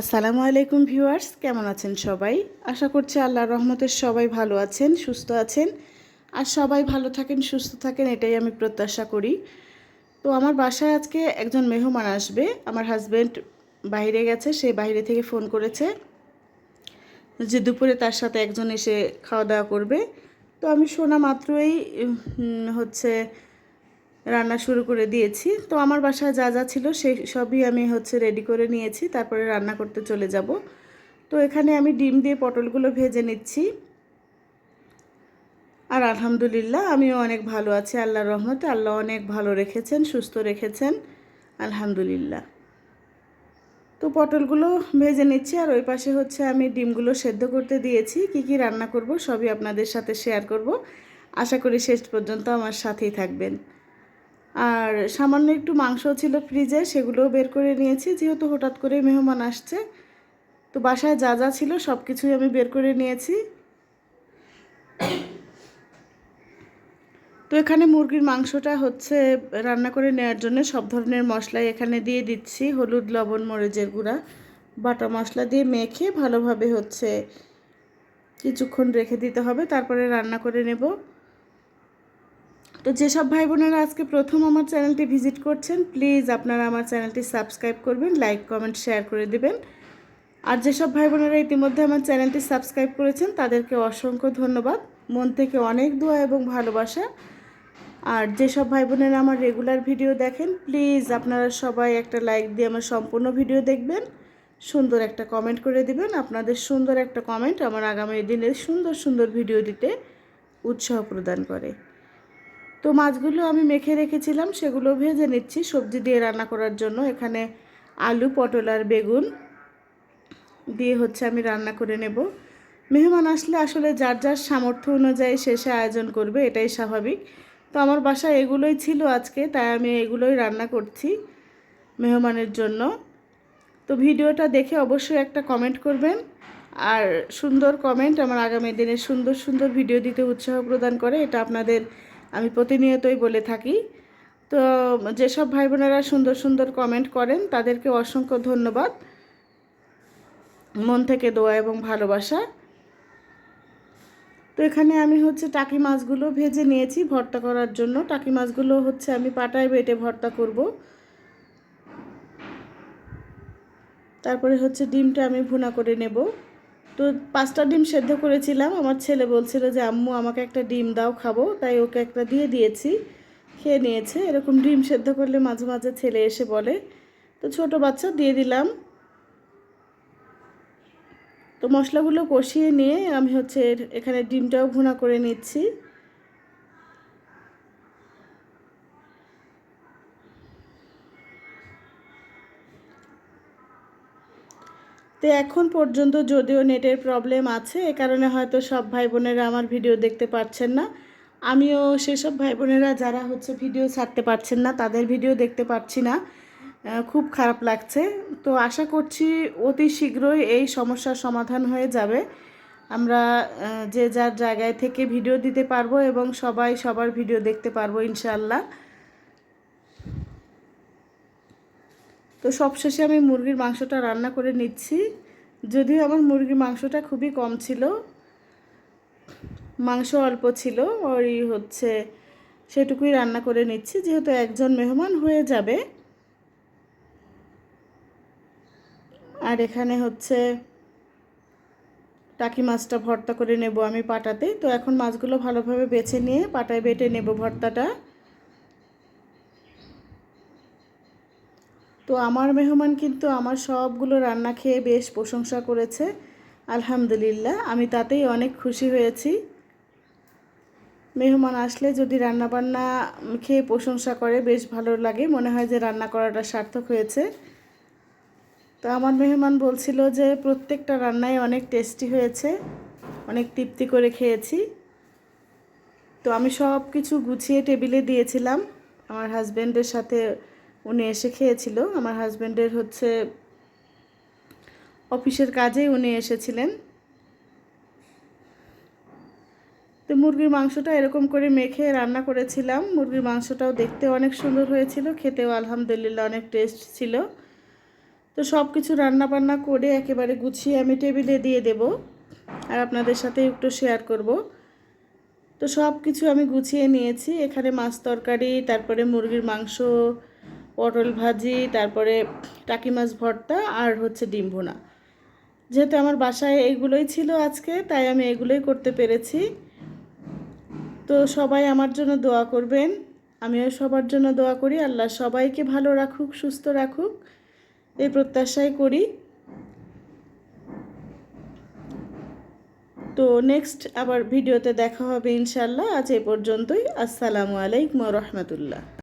আসসালামু আলাইকুম ভিউয়ার্স, কেমন আছেন সবাই? আশা করছি আল্লাহর রহমতের সবাই ভালো আছেন, সুস্থ আছেন। আর সবাই ভালো থাকেন, সুস্থ থাকেন, এটাই আমি প্রত্যাশা করি। তো আমার বাসায় আজকে একজন মেহমান আসবে, আমার হাজব্যান্ড বাইরে গেছে, সে বাইরে থেকে ফোন করেছে যে দুপুরে তার সাথে একজন এসে খাওয়া দাওয়া করবে। তো আমি শোনা মাত্রই হচ্ছে রান্না শুরু করে দিয়েছি। তো আমার বাসায় যা যা ছিল সেই সবই আমি হচ্ছে রেডি করে নিয়েছি। তারপরে রান্না করতে চলে যাব। তো এখানে আমি ডিম দিয়ে পটলগুলো ভেজে নিচ্ছি। আর আলহামদুলিল্লাহ আমিও অনেক ভালো আছি আল্লাহর রহমতে। আল্লাহ অনেক ভালো রেখেছেন, সুস্থ রেখেছেন। আলহামদুলিল্লাহ। তো পটলগুলো ভেজে নিচ্ছি আর ওই পাশে হচ্ছে আমি ডিমগুলো সেদ্ধ করতে দিয়েছি। কি কি রান্না করব সবই আপনাদের সাথে শেয়ার করব। আশা করি শেষ পর্যন্ত আমার সাথেই থাকবেন। আর সামান্য একটু মাংস ছিল ফ্রিজে সেগুলোও বের করে নিয়েছি, যেহেতু হঠাৎ করে মেহমান আসছে। তো বাসায় যা যা ছিল সব কিছুই আমি বের করে নিয়েছি। তো এখানে মুরগির মাংসটা হচ্ছে রান্না করে নেওয়ার জন্য সব ধরনের মশলাই এখানে দিয়ে দিচ্ছি, হলুদ, লবণ, মরিচের গুঁড়া, বাটা মশলা দিয়ে মেখে ভালোভাবে হচ্ছে কিছুক্ষণ রেখে দিতে হবে, তারপরে রান্না করে নেব। তো যেসব ভাই বোনেরা আজকে প্রথম আমার চ্যানেলটি ভিজিট করছেন, প্লিজ আপনারা আমার চ্যানেলটি সাবস্ক্রাইব করবেন, লাইক, কমেন্ট, শেয়ার করে দেবেন। আর যেসব ভাই বোনেরা ইতিমধ্যে আমার চ্যানেলটি সাবস্ক্রাইব করেছেন, তাদেরকে অসংখ্য ধন্যবাদ। মন থেকে অনেক দোয়া এবং ভালোবাসা। আর যেসব ভাই বোনেরা আমার রেগুলার ভিডিও দেখেন, প্লিজ আপনারা সবাই একটা লাইক দিয়ে আমার সম্পূর্ণ ভিডিও দেখবেন, সুন্দর একটা কমেন্ট করে দিবেন। আপনাদের সুন্দর একটা কমেন্ট আমার আগামী দিনের সুন্দর সুন্দর ভিডিও দিতে উৎসাহ প্রদান করে। তো মাছগুলো আমি মেখে রেখেছিলাম, সেগুলো ভেজে নিচ্ছি সবজি দিয়ে রান্না করার জন্য। এখানে আলু, পটল আর বেগুন দিয়ে হচ্ছে আমি রান্না করে নেব। মেহমান আসলে আসলে যার যার সামর্থ্য অনুযায়ী শেষে আয়োজন করবে, এটাই স্বাভাবিক। তো আমার বাসায় এগুলোই ছিল আজকে, তাই আমি এগুলোই রান্না করছি মেহমানের জন্য। তো ভিডিওটা দেখে অবশ্যই একটা কমেন্ট করবেন, আর সুন্দর কমেন্ট আমার আগামী দিনে সুন্দর সুন্দর ভিডিও দিতে উৎসাহ প্রদান করে, এটা আপনাদের আমি প্রতিনিয়তই বলে থাকি। তো যেসব ভাই বোনেরা সুন্দর সুন্দর কমেন্ট করেন, তাদেরকে অসংখ্য ধন্যবাদ। মন থেকে দোয়া এবং ভালোবাসা। তো এখানে আমি হচ্ছে টাকি মাছগুলো ভেজে নিয়েছি ভর্তা করার জন্য। টাকি মাছগুলো হচ্ছে আমি পাটায় বেটে ভর্তা করব। তারপরে হচ্ছে ডিমটা আমি ভুনা করে নেব। তো পাঁচটা ডিম সেদ্ধ করেছিলাম। আমার ছেলে বলছিল যে, আম্মু, আমাকে একটা ডিম দাও, খাব। তাই ওকে একটা দিয়ে দিয়েছি। খেয়ে নিয়েছে। এরকম ডিম সেদ্ধ করলে মাঝে মাঝে ছেলে এসে বলে। তো ছোট বাচ্চা, দিয়ে দিলাম। তো মশলাগুলো কষিয়ে নিয়ে আমি হচ্ছে এখানে ডিমটাও ভুনা করে নিচ্ছি। তো এখন পর্যন্ত যদিও নেটের প্রবলেম আছে, এ কারণে হয়তো সব ভাই বোনেরা আমার ভিডিও দেখতে পাচ্ছেন না। আমিও সেসব ভাই বোনেরা যারা হচ্ছে ভিডিও ছাড়তে পারছেন না, তাদের ভিডিও দেখতে পাচ্ছি না। খুব খারাপ লাগছে। তো আশা করছি অতি শীঘ্রই এই সমস্যার সমাধান হয়ে যাবে। আমরা যে যার জায়গায় থেকে ভিডিও দিতে পারব এবং সবাই সবার ভিডিও দেখতে পারব ইনশাল্লাহ তো সবশেষে আমি মুরগির মাংসটা রান্না করে নিচ্ছি। যদিও আমার মুরগির মাংসটা খুবই কম ছিল। মাংস অল্প ছিল, ওই হচ্ছে সেটুকুই রান্না করে নিচ্ছি, যেহেতু একজন মেহমান হয়ে যাবে। আর এখানে হচ্ছে টাকি মাছটা ভর্তা করে নেব আমি পাটাতে। তো এখন মাছগুলো ভালোভাবে বেছে নিয়ে পাটায় বেটে নেব ভর্তাটা। তো আমার মেহমান কিন্তু আমার সবগুলো রান্না খেয়ে বেশ প্রশংসা করেছে। আলহামদুলিল্লাহ, আমি তাতেই অনেক খুশি হয়েছি। মেহমান আসলে যদি রান্না বান্না খেয়ে প্রশংসা করে, বেশ ভালো লাগে। মনে হয় যে রান্না করাটা সার্থক হয়েছে। তো আমার মেহমান বলছিল যে প্রত্যেকটা রান্নাই অনেক টেস্টি হয়েছে, অনেক তৃপ্তি করে খেয়েছি। তো আমি সব কিছু গুছিয়ে টেবিলে দিয়েছিলাম। আমার হাজব্যান্ডের সাথে উনি এসে খেয়েছিল। আমার হাজব্যান্ডের হচ্ছে অফিসের কাজেই উনি এসেছিলেন। তো মুরগির মাংসটা এরকম করে মেখে রান্না করেছিলাম। মুরগির মাংসটাও দেখতে অনেক সুন্দর হয়েছিল, খেতেও আলহামদুলিল্লাহ অনেক টেস্ট ছিল। তো সব কিছু রান্না বান্না করে একেবারে গুছিয়ে আমি টেবিলে দিয়ে দেব আর আপনাদের সাথে একটু শেয়ার করব। তো সব কিছু আমি গুছিয়ে নিয়েছি। এখানে মাছ তরকারি, তারপরে মুরগির মাংস পটল ভাজি, তারপরে টাকি মাছ ভর্তা আর হচ্ছে ডিম ভুনা। যেহেতু আমার বাসায় এইগুলোই ছিল আজকে, তাই আমি এগুলোই করতে পেরেছি। তো সবাই আমার জন্য দোয়া করবেন। আমিও সবার জন্য দোয়া করি। আল্লাহ সবাইকে ভালো রাখুক, সুস্থ রাখুক। এই প্রত্যাশাই করি। তো নেক্সট আবার ভিডিওতে দেখা হবে ইনশাল্লাহ আজ এই পর্যন্তই। আসসালামু আলাইকুম রহমতুল্লাহ।